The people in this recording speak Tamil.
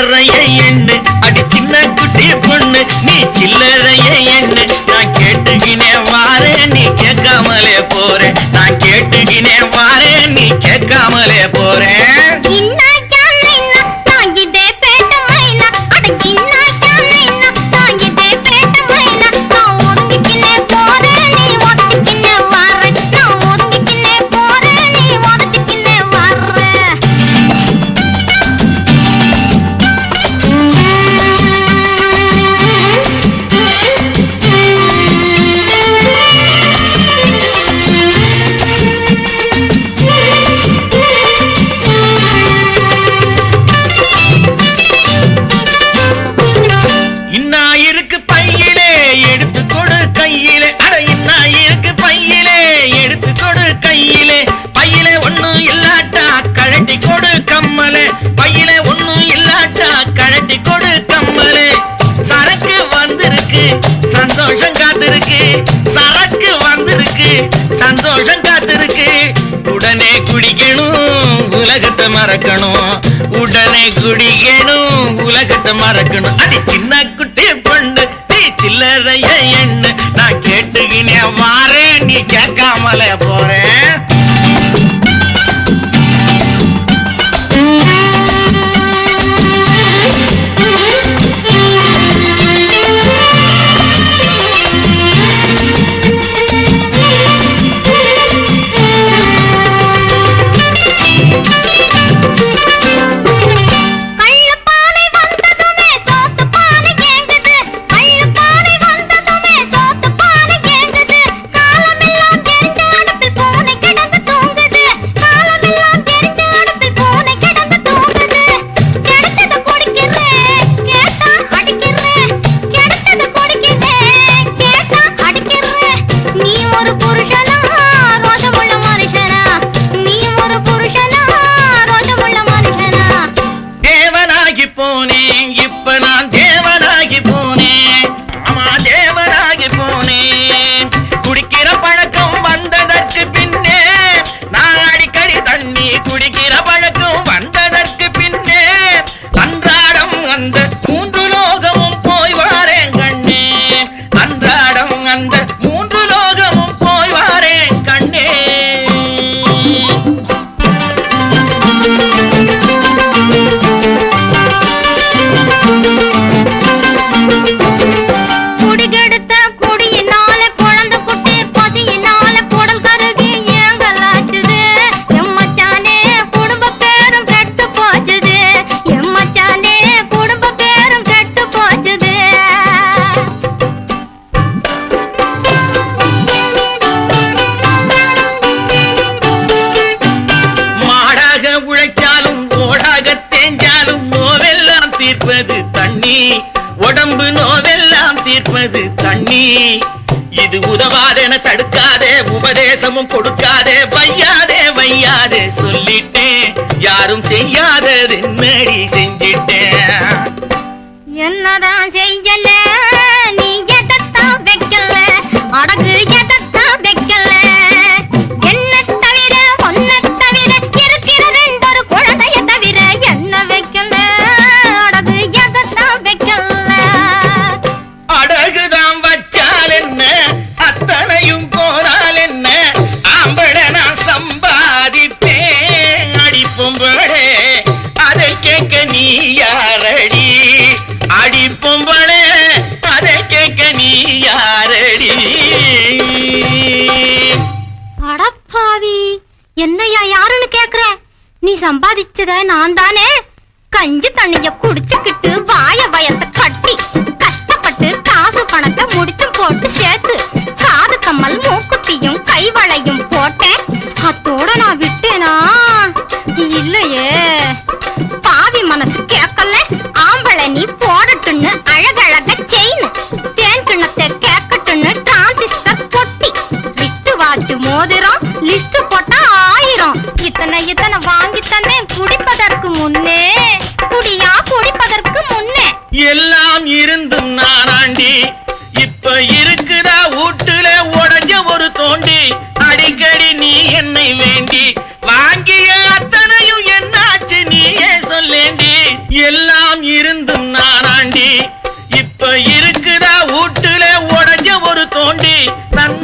சில்லறைய கையிலே இருக்கு பையிலே எடுத்து கொடு கையிலே. பையிலே ஒண்ணும் இல்லாட்டா கழட்டி கொடு கம்மலே. பையிலே ஒண்ணும் இல்லாட்டா கழட்டி கொடு கம்மலே. சரக்கு வந்திருக்கு சந்தோஷம் காத்திருக்கு. சரக்கு வந்திருக்கு சந்தோஷம் காத்திருக்கு. உடனே குடிக்கணும் உலகத்தை மறக்கணும். உடனே குடிக்கணும் உலகத்தை மறக்கணும். அடி சின்ன குட்டி பண்ணு சில்லறைய எண்ணு. நான் கேட்டுக்கினே வாரேன் நீ கேட்காமல போறேன். தேவனாகி போனேன் இப்ப நான் தேவனாகி போனேன் ஆமா தேவனாகி போனேன் குடிக்கிற பழக்கம் வந்ததற்கு பின்னே நான் அடிக்கடி தண்ணி குடிக்கிற பழக்கம் தீர்ப்பது தண்ணி. உடம்பு நோவெல்லாம் தீர்ப்பது தண்ணி. இது உதவாதென தடுக்காதே உபதேசமும் கொடுக்காதே வையாதே வையாதே சொல்லிட்டேன். யாரும் செய்யாதது என்னடி செஞ்சிட்டேன். என்னதான் செய்யல சம்பாதிச்சத நான் தானே கஞ்சி தண்ணிய குடிச்சுக்கிட்டு வாய பயத்தை கட்டி கஷ்டப்பட்டு காசு பணத்தை முடிச்சும் போட்டு சேர்த்து காது கம்மல் மூக்குத்தியும் கைவளையும் போட்டேன். அத்தோட நான் விட்டேனா? இல்லையே. பாவி மனசு கேட்கல. ஆம்பளை நீ போடட்டுன்னு அழகழக செயின். தேன் கிண்ணத்தை கேட்கட்டுன்னு டிரான்சிஸ்டர் பொட்டி விட்டு வாச்சு மோதிரம். நோண்டி நன்